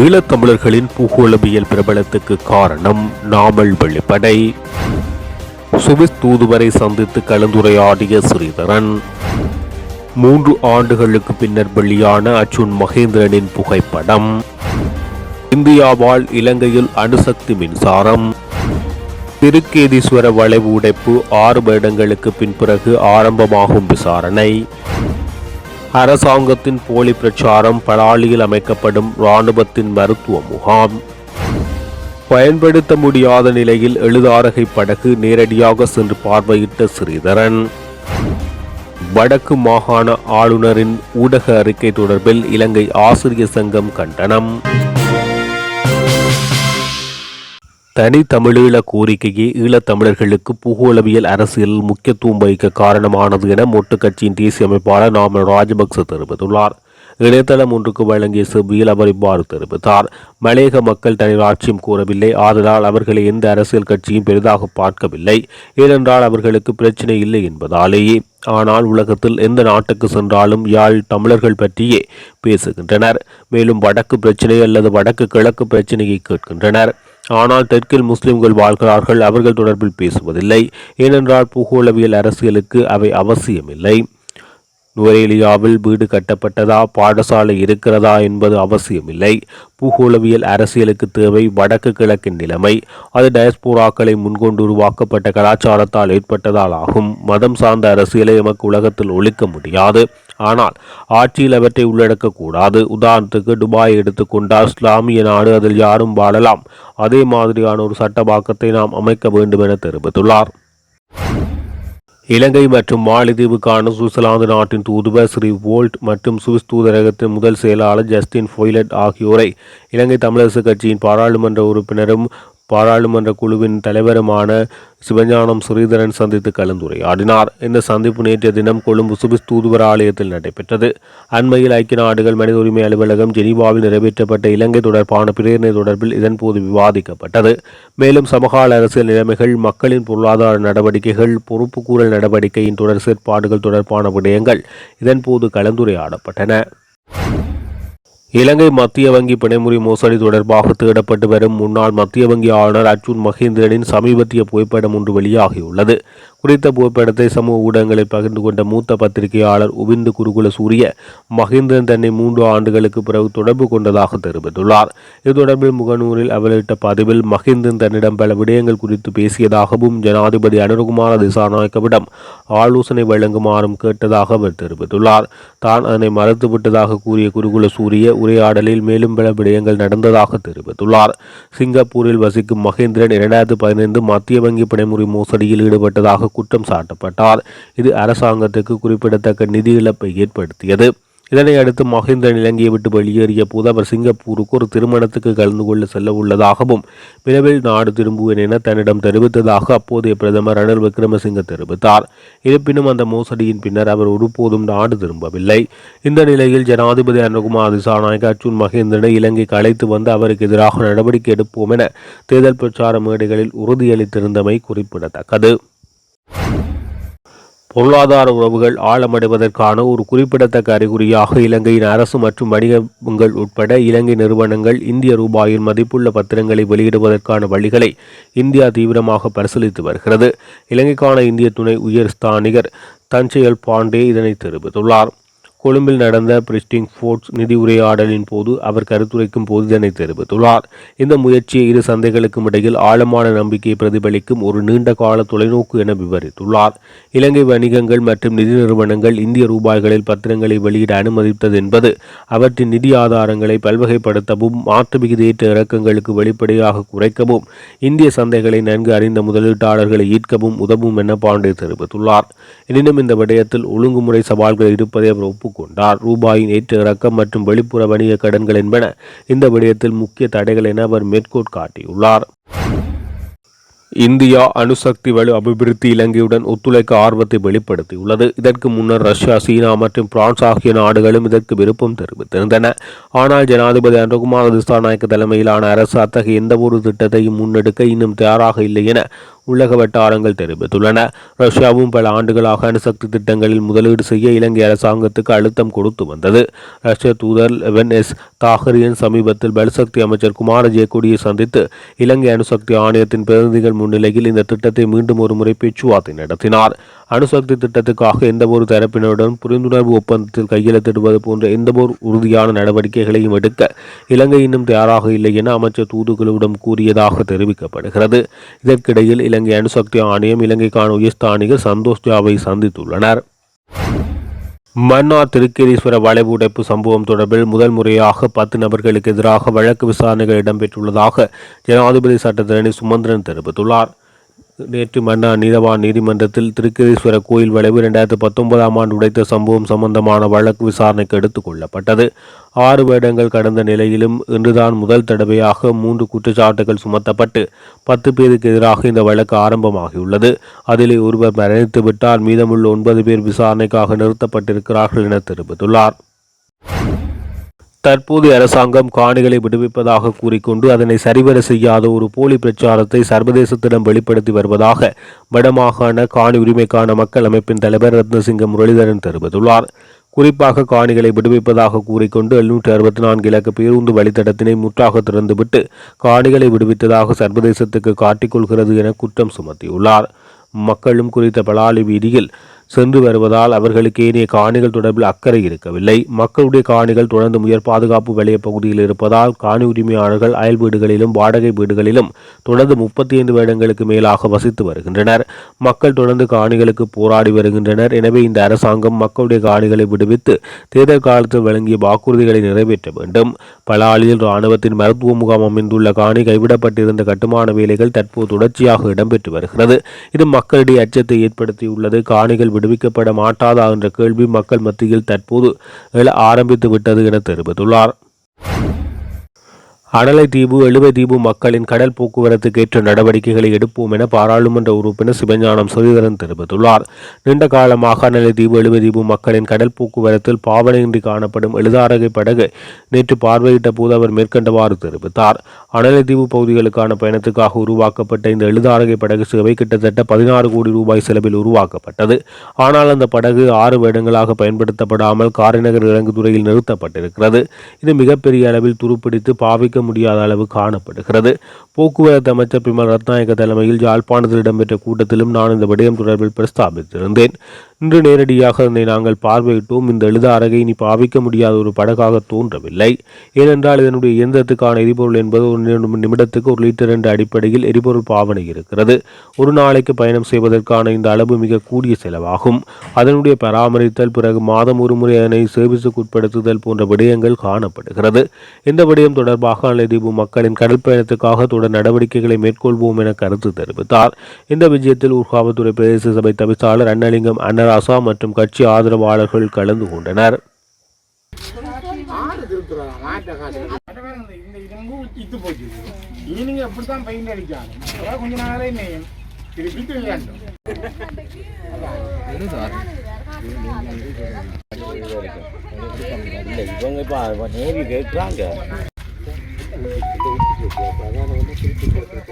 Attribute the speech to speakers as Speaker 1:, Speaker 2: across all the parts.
Speaker 1: ஈழத்தமிழர்களின் பூகோளவியல் பிரபலத்துக்கு காரணம் நாமல் வெளிப்படை சுவிஸ் தூதுவரை சந்தித்து கலந்துரையாடிய ஸ்ரீதரன் மூன்று ஆண்டுகளுக்கு பின்னர் வெளியான அர்ஜுன் மகேந்திரனின் புகைப்படம் இந்தியாவால் இலங்கையில் அணுசக்தி மின்சாரம் திருக்கேதீஸ்வர வளைவு உடைப்பு ஆறு வருடங்களுக்கு பின்பிறகு ஆரம்பமாகும் விசாரணை. அரசாங்கத்தின் போலி பிரச்சாரம் பலாலியில் அமைக்கப்படும் இராணுவத்தின் மருத்துவ முகாம். பயன்படுத்த முடியாத நிலையில் எழுதாரகை படகு நேரடியாக சென்று பார்வையிட்ட ஸ்ரீதரன். வடக்கு மாகாண ஆளுநரின் ஊடக அறிக்கை தொடர்பில் இலங்கை ஆசிரியர் சங்கம் கண்டனம். தனி தமிழீழ கோரிக்கையே ஈழத்தமிழர்களுக்கு பூகோளவியல் அரசியலில் முக்கியத்துவம் வகிக்க காரணமானது என மொட்டு கட்சியின் தேசிய அமைப்பாளர் நாமல் ராஜபக்ச தெரிவித்துள்ளார். இணையதளம் ஒன்றுக்கு வழங்கிய செவ்வியில் அவர் இவ்வாறு தெரிவித்தார். மலையக மக்கள் தனி ராட்சியம் கூறவில்லை. ஆதலால் அவர்களை எந்த அரசியல் கட்சியும் பெரிதாக பார்க்கவில்லை. ஏனென்றால் அவர்களுக்கு பிரச்சனை இல்லை என்பதாலேயே. ஆனால் உலகத்தில் எந்த நாட்டுக்கு சென்றாலும் யாழ் தமிழர்கள் பற்றியே பேசுகின்றனர். மேலும் வடக்கு பிரச்சனை அல்லது வடக்கு கிழக்கு பிரச்சனையை கேட்கின்றனர். ஆனால் தெற்கில் முஸ்லிம்கள் வாழ்கிறார்கள் அவர்கள் தொடர்பில் பேசுவதில்லை. ஏனென்றால் பூகோளவியல் அரசியலுக்கு அவை அவசியமில்லை. நுவரேலியாவில் வீடு கட்டப்பட்டதா பாடசாலை இருக்கிறதா என்பது அவசியமில்லை. பூகோளவியல் அரசியலுக்கு தேவை வடக்கு கிழக்கின் நிலைமை. அது டயஸ்போராக்களை முன்கொண்டு உருவாக்கப்பட்ட கலாச்சாரத்தால் ஏற்பட்டதால் ஆகும். மதம் சார்ந்த அரசியலை எமக்கு உலகத்தில் ஒழிக்க முடியாது. ஆனால் ஆட்சியில் அவற்றை உள்ளடக்கக்கூடாது உதாரணத்துக்கு துபாய் எடுத்துக்கொண்டால் இஸ்லாமிய நாடு அதில் யாரும் வாழலாம். அதே மாதிரியான ஒரு சட்டவாக்கத்தை நாம் அமைக்க வேண்டும் என தெரிவித்துள்ளார். இலங்கை மற்றும் மாலத்தீவுக்கான சுவிட்சர்லாந்து நாட்டின் தூதுவர் ஸ்ரீ வோல்ட் மற்றும் சுவிஸ் தூதரகத்தின் முதல் செயலாளர் ஜஸ்டின் ஃபொய்லட் ஆகியோரை இலங்கை தமிழரசு கட்சியின் பாராளுமன்ற உறுப்பினரும் பாராளுமன்ற குழுவின் தலைவருமான சிவஞானம் ஸ்ரீதரன் சந்தித்து கலந்துரையாடினார். இந்த சந்திப்பு நேற்றைய தினம் கொழும்பு சுபிஸ் தூதுவர ஆலயத்தில் நடைபெற்றது. அண்மையில் ஐக்கிய நாடுகள் மனித உரிமை அலுவலகம் ஜெனீவாவில் நிறைவேற்றப்பட்ட இலங்கை தொடர்பான பிரேரணை தொடர்பில் இதன்போது விவாதிக்கப்பட்டது. மேலும் சமகால அரசியல் நிலைமைகள் மக்களின் பொருளாதார நடவடிக்கைகள் பொறுப்புக்கூறல் நடவடிக்கையின் தொடர் செயற்பாடுகள் தொடர்பான விடயங்கள் இதன்போது கலந்துரையாடப்பட்டன. இலங்கை மத்திய வங்கி பிணைமுறை மோசடி தொடர்பாக தேடப்பட்டு வரும் முன்னாள் மத்திய வங்கி ஆளுநர் அர்ஜுன் மகேந்திரனின் சமீபத்திய புகைப்படம் ஒன்று வெளியாகியுள்ளது. குறித்த புகைப்படத்தை சமூக ஊடகங்களில் பகிர்ந்து கொண்ட மூத்த பத்திரிகையாளர் உபிந்து குருகுல சூரிய மகிந்தன் தன்னை மூன்று ஆண்டுகளுக்கு பிறகு தொடர்பு கொண்டதாக தெரிவித்துள்ளார். இது தொடர்பில் முகநூலில் அவரிட்ட பதிவில் மகிந்தன் தன்னிடம் பல விடயங்கள் குறித்து பேசியதாகவும் ஜனாதிபதி அனுரகுமார திசாநாயக்கவிடம் ஆலோசனை வழங்குமாறும் கேட்டதாக அவர் தெரிவித்துள்ளார். தான் அதனை மறுத்துவிட்டதாக கூறிய குருகுல சூரிய உரையாடலில் மேலும் பல விடயங்கள் நடந்ததாக தெரிவித்துள்ளார். சிங்கப்பூரில் வசிக்கும் மகேந்திரன் இரண்டாயிரத்து பதினைந்து மத்திய வங்கி பிணைமுறை மோசடியில் ஈடுபட்டதாக குற்றம் சாட்டப்பட்டார். இது அரசாங்கத்துக்கு குறிப்பிடத்தக்க நிதி இழப்பை ஏற்படுத்தியது. இதனை அடுத்து மஹிந்தன் இலங்கையை விட்டு வெளியேறிய போது அவர் சிங்கப்பூருக்கு ஒரு திருமணத்துக்கு கலந்து கொள்ள செல்ல உள்ளதாகவும் விரைவில் நாடு திரும்புவேன் என தன்னிடம் தெரிவித்ததாக அப்போதைய பிரதமர் ரணில் விக்ரமசிங்க தெரிவித்தார். இருப்பினும் அந்த மோசடியின் பின்னர் அவர் ஒருபோதும் நாடு திரும்பவில்லை. இந்த நிலையில் ஜனாதிபதி அனுகுமார் திசாநாயக அர்ஜுன் மகேந்திரனை இலங்கைக்கு அழைத்து வந்து அவருக்கு எதிராக நடவடிக்கை எடுப்போம் என தேர்தல் பிரச்சார மேடைகளில் உறுதியளித்திருந்தமை குறிப்பிடத்தக்கது. பொருளாதார உறவுகள் ஆழமடைவதற்கான ஒரு குறிப்பிடத்தக்க அறிகுறியாக இலங்கையின் அரசு மற்றும் வணிகங்கள் உட்பட இலங்கை நிறுவனங்கள் இந்திய ரூபாயின் மதிப்புள்ள பத்திரங்களை வெளியிடுவதற்கான வழிகளை இந்தியா தீவிரமாக பரிசீலித்து வருகிறது. இலங்கைக்கான இந்திய துணை உயர் ஸ்தானிகர் தஞ்சையல் பாண்டே இதனை தெரிவித்துள்ளார். கொழும்பில் நடந்த பிரிஸ்டிங் ஃபோர்ட்ஸ் நிதி உரையாடலின் போது அவர் கருத்துரைக்கும் போது இதனை தெரிவித்துள்ளார். இந்த முயற்சியை இரு சந்தைகளுக்கும் இடையில் ஆழமான நம்பிக்கையை பிரதிபலிக்கும் ஒரு நீண்ட கால தொலைநோக்கு என விவரித்துள்ளார். இலங்கை வணிகங்கள் மற்றும் நிதி நிறுவனங்கள் இந்திய ரூபாய்களில் பத்திரங்களை வெளியிட அனுமதித்தது என்பது அவற்றின் நிதி ஆதாரங்களை பல்வகைப்படுத்தவும் மாற்று விகிதேற்ற இறக்கங்களுக்கு வெளிப்படையாக குறைக்கவும் இந்திய சந்தைகளை நன்கு அறிந்த முதலீட்டாளர்களை ஈர்க்கவும் உதவும் என பாண்டே தெரிவித்துள்ளார். எனினும் இந்த விடயத்தில் ஒழுங்குமுறை சவால்கள் இருப்பதை அவர் ஒப்புக்கொண்டார் ரூபாயின் ஏற்ற இறக்கம் மற்றும் வெளிப்புற வணிக கடன்கள் என்பன இந்த விடயத்தில் முக்கிய தடைகள் என அவர் மேற்கோள் காட்டியுள்ளார். இந்தியா அணுசக்தி வலு அபிவிருத்தி இலங்கையுடன் ஒத்துழைக்க ஆர்வத்தை வெளிப்படுத்தியுள்ளது. இதற்கு முன்னர் ரஷ்யா சீனா மற்றும் பிரான்ஸ் ஆகிய நாடுகளும் இதற்கு விருப்பம் தெரிவித்திருந்தன. ஆனால் ஜனாதிபதி அனுகுமார் திசாநாயக்க தலைமையிலான அரசு அத்தகைய எந்தவொரு திட்டத்தையும் முன்னெடுக்க இன்னும் தயாராக இல்லை என உள்ளக வட்டாரங்கள் தெரிவித்துள்ளன. ரஷ்யாவும் பல ஆண்டுகளாக அணுசக்தி திட்டங்களில் முதலீடு செய்ய இலங்கை அரசாங்கத்துக்கு அழுத்தம் கொடுத்து வந்தது. ரஷ்ய தூதர் லெவன் எஸ் தாகரியன் சமீபத்தில் பலசக்தி அமைச்சர் குமார ஜெயக்கொடியை சந்தித்து இலங்கை அணுசக்தி ஆணையத்தின் பிரதிநிதிகள் முன்னிலையில் இந்த திட்டத்தை மீண்டும் ஒரு முறை பேச்சுவார்த்தை நடத்தினார். அணுசக்தி திட்டத்துக்காக எந்தவொரு தரப்பினருடன் புரிந்துணர்வு ஒப்பந்தத்தில் கையெழுத்திடுவது போன்ற எந்தவொரு உறுதியான நடவடிக்கைகளையும் எடுக்க இலங்கை இன்னும் தயாராக இல்லை என அமைச்சர் தூதுக்குழுவிடம் கூறியதாக தெரிவிக்கப்படுகிறது. இதற்கிடையில் இலங்கை அணுசக்தி ஆணையம் இலங்கைக்கான உயர்ஸ்தானிகர் சந்தோஷ் ஜாவை சந்தித்துள்ளனர். மன்னார் திருக்கேதீஸ்வர வளைவு உடைப்பு சம்பவம் தொடர்பில் முதல் முறையாக பத்து நபர்களுக்கு எதிராக வழக்கு விசாரணைகள் இடம்பெற்றுள்ளதாக ஜனாதிபதி சட்டத்தரணி சுமந்திரன் தெரிவித்துள்ளார். நேற்று மன்னார் நீதவான் நீதிமன்றத்தில் திருக்கேரீஸ்வர கோயில் வளைவு இரண்டாயிரத்தி பத்தொன்பதாம் ஆண்டு உடைத்த சம்பவம் சம்பந்தமான வழக்கு விசாரணைக்கு எடுத்துக் கொள்ளப்பட்டது. ஆறு வருடங்கள் கடந்த நிலையிலும் இன்றுதான் முதல் தடவையாக மூன்று குற்றச்சாட்டுகள் சுமத்தப்பட்டு பத்து பேருக்கு எதிராக இந்த வழக்கு ஆரம்பமாகியுள்ளது. அதிலே ஒருவர் மரணித்து விட்டால் மீதமுள்ள ஒன்பது பேர் விசாரணைக்காக நிறுத்தப்பட்டிருக்கிறார்கள் என தெரிவித்துள்ளார். தற்போதைய அரசாங்கம் காணிகளை விடுவிப்பதாக கூறிக்கொண்டு அதனை சரிவர செய்யாத ஒரு போலி பிரச்சாரத்தை சர்வதேசத்திடம் வெளிப்படுத்தி வருவதாக வடமாகாண காணி உரிமைக்கான மக்கள் அமைப்பின் தலைவர் ரத்னசிங்க முரளிதரன் தெரிவித்துள்ளார். குறிப்பாக காணிகளை விடுவிப்பதாக கூறிக்கொண்டு எழுநூற்றி அறுபத்தி நான்கு இலக்க பேருந்து வழித்தடத்தினை முற்றாக திறந்துவிட்டு காணிகளை விடுவித்ததாக சர்வதேசத்துக்கு காட்டிக்கொள்கிறது என குற்றம் சுமத்தியுள்ளார். மக்களும் குறித்த பலாலி வீதியில் சென்று வருவதால் அவர்களுக்கு ஏனைய காணிகள் தொடர்பில் அக்கறை இருக்கவில்லை. மக்களுடைய காணிகள் தொடர்ந்து உயர் பாதுகாப்பு வலய பகுதியில் இருப்பதால் காணி உரிமையாளர்கள் அயல் வீடுகளிலும் வாடகை வீடுகளிலும் தொடர்ந்து முப்பத்தி ஐந்து வருடங்களுக்கு மேலாக வசித்து வருகின்றனர். மக்கள் தொடர்ந்து காணிகளுக்கு போராடி வருகின்றனர். எனவே இந்த அரசாங்கம் மக்களுடைய காணிகளை விடுவித்து தேர்தல் காலத்தில் வழங்கிய வாக்குறுதிகளை நிறைவேற்ற வேண்டும். பலாலியில் இராணுவத்தின் மருத்துவ முகாம் அமைந்துள்ள காணி கைவிடப்பட்டிருந்த கட்டுமான வேலைகள் தற்போது தொடர்ச்சியாக இடம்பெற்று வருகிறது. இது மக்களிடையே அச்சத்தை ஏற்படுத்தியுள்ளது. காணிகள் விடுவிக்கப்பட மாட்டாதா என்ற கேள்வி மக்கள் மத்தியில் தற்போது எழ ஆரம்பித்து விட்டது என தெரிவித்துள்ளார். அனலை தீவு எழுவை தீவு மக்களின் கடல் போக்குவரத்துக்கு ஏற்ற நடவடிக்கைகளை எடுப்போம் என பாராளுமன்ற உறுப்பினர் சிவஞானம் ஸ்ரீதரன் தெரிவித்துள்ளார். நீண்ட காலமாக அனலை தீவு எழுவை தீவு மக்களின் கடல் போக்குவரத்தில் பாவனையின்றி காணப்படும் எழுதாரகை படகு நேற்று பார்வையிட்ட போது அவர் மேற்கண்டவாறு தெரிவித்தார். அனலை தீவு பகுதிகளுக்கான பயணத்துக்காக உருவாக்கப்பட்ட இந்த எழுதாரகை படகு சேவை கிட்டத்தட்ட பதினாறு கோடி ரூபாய் செலவில் உருவாக்கப்பட்டது. ஆனால் அந்த படகு ஆறு வருடங்களாக பயன்படுத்தப்படாமல் காரைநகர் இறங்குதுறையில் நிறுத்தப்பட்டிருக்கிறது. இது மிகப்பெரிய அளவில் துருப்பிடித்து பாவிக்க முடியாத அளவு காணப்படுகிறது. போக்குவரத்து அமைச்சர் பிமல் ரத்நாயக தலைமையில் யாழ்ப்பாணத்தில் இடம்பெற்ற கூட்டத்திலும் நான் இந்த விடயம் தொடர்பில் பிரஸ்தாபித்திருந்தேன். இன்று நேரடியாக இதனை நாங்கள் பார்வையிட்டோம். இந்த எழுத அரகை இனி பாவிக்க முடியாத ஒரு படகாக தோன்றவில்லை. ஏனென்றால் இதனுடைய இயந்திரத்துக்கான எரிபொருள் என்பது ஒரு நிமிடத்துக்கு ஒரு லிட்டர் என்ற அடிப்படையில் எரிபொருள் பாவனை இருக்கிறது. ஒரு நாளைக்கு பயணம் செய்வதற்கான இந்த அளவு மிக கூடிய செலவாகும். அதனுடைய பராமரித்தல் பிறகு மாதம் ஒரு முறை அதனை சேவிசுக்கு உட்படுத்துதல் போன்ற விடயங்கள் காணப்படுகிறது. இந்த விடயம் தொடர்பாக அலைதீபு மக்களின் கடல் பயணத்துக்காக தொடர் நடவடிக்கைகளை மேற்கொள்வோம் என கருத்து தெரிவித்தார். இந்த விஜயத்தில் ஊர்காவல்துறை பிரதேச சபை தவிசாளர் அன்னலிங்கம் அன்னராசா மற்றும் கட்சி ஆதரவாளர்கள் கலந்து கொண்டனர்.
Speaker 2: இவங்க இப்ப மாட்ட கேட்கிறாங்க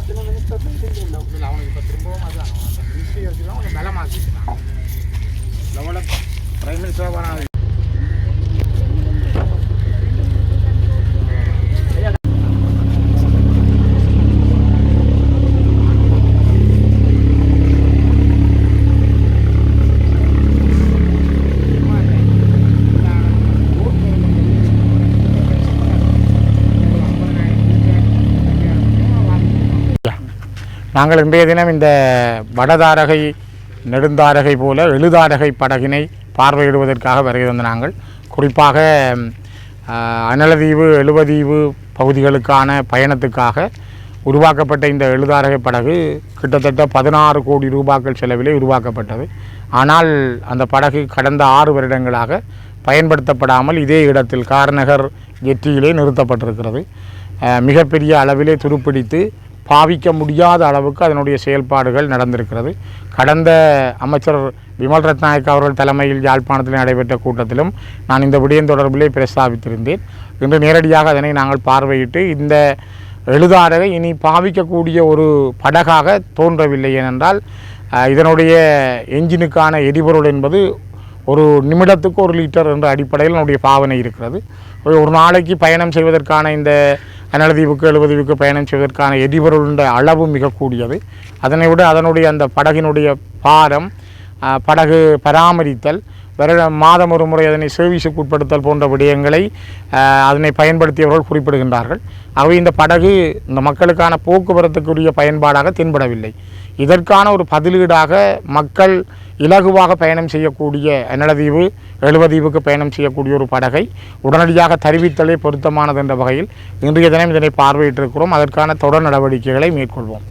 Speaker 2: ரைட்டு
Speaker 3: அவனுக்கு இப்போ திரும்பவும் அதான் மினிஸ்ட்ரி வச்சுக்கலாம் கொஞ்சம் பலமாக்கிக்கலாம் நம்மளோட பிரைம் மினிஸ்டர் நாங்கள் இன்றைய தினம் இந்த வடதாரகை நெடுந்தாரகை போல எழுதாரகை படகினை பார்வையிடுவதற்காக வருகை தந்த நாங்கள். குறிப்பாக அனலதீவு எழுவதீவு பகுதிகளுக்கான பயணத்துக்காக உருவாக்கப்பட்ட இந்த எழுதாரகை படகு கிட்டத்தட்ட பதினாறு கோடி ரூபாக்கள் செலவிலே உருவாக்கப்பட்டது. ஆனால் அந்த படகு கடந்த ஆறு வருடங்களாக பயன்படுத்தப்படாமல் இதே இடத்தில் கார்நகர் ஜெட்டியிலே நிறுத்தப்பட்டிருக்கிறது. மிகப்பெரிய அளவிலே துருப்பிடித்து பாவிக்க முடியாத அளவுக்கு அதனுடைய செயல்பாடுகள் நடந்திருக்கிறது. கடந்த அமைச்சர் விமல் ரத்நாயக் அவர்கள் தலைமையில் யாழ்ப்பாணத்தில் நடைபெற்ற கூட்டத்திலும் நான் இந்த விடயம் தொடர்பிலே பிரஸ்தாபித்திருந்தேன். இன்று நேரடியாக அதனை நாங்கள் பார்வையிட்டு இந்த எழுதாரகை இனி பாவிக்கக்கூடிய ஒரு படகாக தோன்றவில்லை ஏனென்றால் இதனுடைய என்ஜினுக்கான எரிபொருள் என்பது ஒரு நிமிடத்துக்கு ஒரு லிட்டர் என்ற அடிப்படையில் நம்முடைய பாவனை இருக்கிறது. ஒரு நாளைக்கு பயணம் செய்வதற்கான இந்த அனலதீவுக்கு எழுபதீவுக்கு பயணம் செய்வதற்கான எரிபொருளுடைய அளவு மிக கூடியது. அதனை விட அதனுடைய அந்த படகினுடைய பாரம் படகு பராமரித்தல் வருட மாதம் ஒரு முறை அதனை சர்வீஸுக்கு உட்படுத்தல் போன்ற விடயங்களை அதனை பயன்படுத்தியவர்கள் குறிப்பிடுகின்றார்கள். அவை இந்த படகு இந்த மக்களுக்கான போக்குவரத்துக்குரிய பயன்பாடாக தென்படவில்லை. இதற்கான ஒரு பதிலீடாக மக்கள் இலகுவாக பயணம் செய்யக்கூடிய அன்னலதீவு எழுவதீவுக்கு பயணம் செய்யக்கூடிய ஒரு படகை உடனடியாக தெரிவித்தலே பொருத்தமானது என்ற வகையில் இன்றைய தினம் இதனை பார்வையிட்டிருக்கிறோம். அதற்கான தொடர் நடவடிக்கைகளை மேற்கொள்வோம்.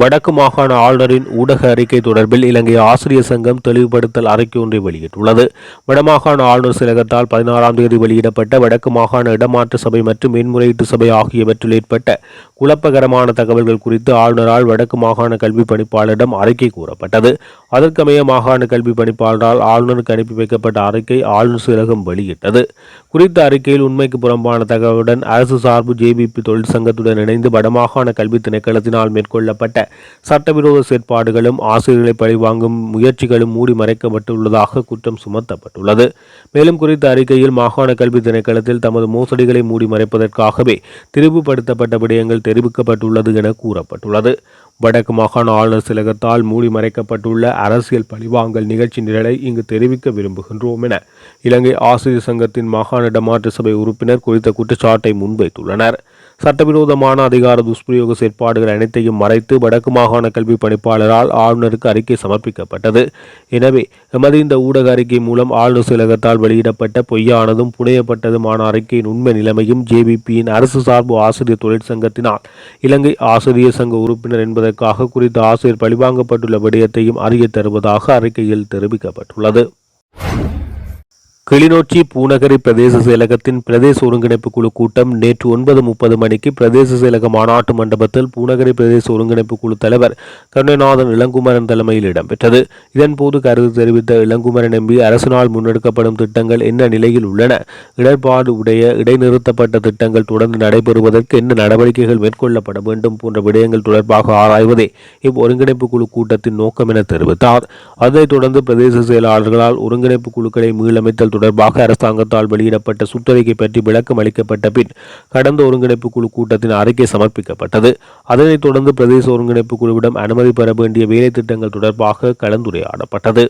Speaker 1: வடக்கு மாகாண ஆளுநரின் ஊடக அறிக்கை தொடர்பில் இலங்கை ஆசிரியர் சங்கம் தெளிவுபடுத்தல் அறிக்கை ஒன்றை வெளியிட்டுள்ளது. வடமாகாண ஆளுநர் செயலகத்தால் பதினாறாம் தேதி வெளியிடப்பட்ட வடக்கு மாகாண இடமாற்ற சபை மற்றும் மேன்முறையீட்டு சபை ஆகியவற்றில் ஏற்பட்ட குழப்பகரமான தகவல்கள் குறித்து ஆளுநரால் வடக்கு மாகாண கல்வி பணிப்பாளரிடம் அறிக்கை கூறப்பட்டது. அதற்கமைய மாகாண கல்வி பணிப்பாளரால் ஆளுநருக்கு அனுப்பி வைக்கப்பட்ட அறிக்கை ஆளுநர் செயலகம் வெளியிட்டது. குறித்த அறிக்கையில் உண்மைக்கு புறம்பான தகவலுடன் அரசு சார்பு ஜேபிபி தொழிற்சங்கத்துடன் இணைந்து வடமாகாண கல்வி திணைக்களத்தினால் மேற்கொள்ளப்பட்ட சட்டவிரோத செயற்பாடுகளும் ஆசிரியர்களை பழிவாங்கும் முயற்சிகளும் மூடி மறைக்கப்பட்டுள்ளதாக குற்றம் சுமத்தப்பட்டுள்ளது. மேலும் குறித்த அறிக்கையில் மாகாண கல்வி திணைக்களத்தில் தமது மோசடிகளை மூடி மறைப்பதற்காகவே திரிவுபடுத்தப்பட்ட விடயங்கள் தெரிவிக்கப்பட்டுள்ளது என கூறப்பட்டுள்ளது. வடக்கு மாகாண ஆளுநர் சிலகத்தால் மூடி மறைக்கப்பட்டுள்ள அரசியல் பழிவாங்கல் நிகழ்ச்சி நிரலை இங்கு தெரிவிக்க விரும்புகின்றோம் என இலங்கை ஆசிரியர் சங்கத்தின் மாகாண இடமாற்று சபை உறுப்பினர் குறித்த குற்றச்சாட்டை முன்வைத்துள்ளனர். சட்டவிரோதமான அதிகார துஷ்பிரயோக செயற்பாடுகள் அனைத்தையும் மறைத்து வடக்கு மாகாண கல்வி பணிப்பாளரால் ஆளுநருக்கு அறிக்கை சமர்ப்பிக்கப்பட்டது. எனவே எமது இந்த ஊடக அறிக்கை மூலம் ஆளுநர் செயலகத்தால் வெளியிடப்பட்ட பொய்யானதும் புனையப்பட்டதுமான அறிக்கையின் உண்மை நிலைமையும் ஜேபிபியின் அரசு சார்பு ஆசிரியர் தொழிற்சங்கத்தினால் இலங்கை ஆசிரியர் சங்க உறுப்பினர் என்பதற்காக குறித்த ஆசிரியர் பழிவாங்கப்பட்டுள்ள விடயத்தையும் அறிய தருவதாக அறிக்கையில் தெரிவிக்கப்பட்டுள்ளது. கிளிநொச்சி பூநகரி பிரதேச செயலகத்தின் பிரதேச ஒருங்கிணைப்பு குழு கூட்டம் நேற்று ஒன்பது முப்பது மணிக்கு பிரதேச செயலக மாநாட்டு மண்டபத்தில் பூநகரி பிரதேச ஒருங்கிணைப்பு குழு தலைவர் கருணநாதன் இளங்குமரன் தலைமையில் இடம்பெற்றது. இதன்போது கருத்து தெரிவித்த இளங்குமரன் எம்பி அரசினால் முன்னெடுக்கப்படும் திட்டங்கள் என்ன நிலையில் உள்ளன? இடர்பாடு உடைய இடைநிறுத்தப்பட்ட திட்டங்கள் தொடர்ந்து நடைபெறுவதற்கு என்ன நடவடிக்கைகள் மேற்கொள்ளப்பட வேண்டும்? போன்ற விடயங்கள் தொடர்பாக ஆராய்வதே இவ் ஒருங்கிணைப்பு குழு கூட்டத்தின் நோக்கம் என தெரிவித்தார். அதைத் தொடர்ந்து பிரதேச செயலாளர்களால் ஒருங்கிணைப்பு குழுக்களை மீளமைத்தல் தொடர்பாக அரசாங்கத்தால் வெளியிடப்பட்ட சுற்றறிக்கை பற்றி விளக்கம் அளிக்கப்பட்ட பின் கடந்த ஒருங்கிணைப்பு குழு கூட்டத்தின் அறிக்கை சமர்ப்பிக்கப்பட்டது. அதனைத் தொடர்ந்து பிரதேச ஒருங்கிணைப்பு குழுவிடம் அனுமதி பெற வேண்டிய வேலை திட்டங்கள் தொடர்பாக கலந்துரையாடப்பட்டது.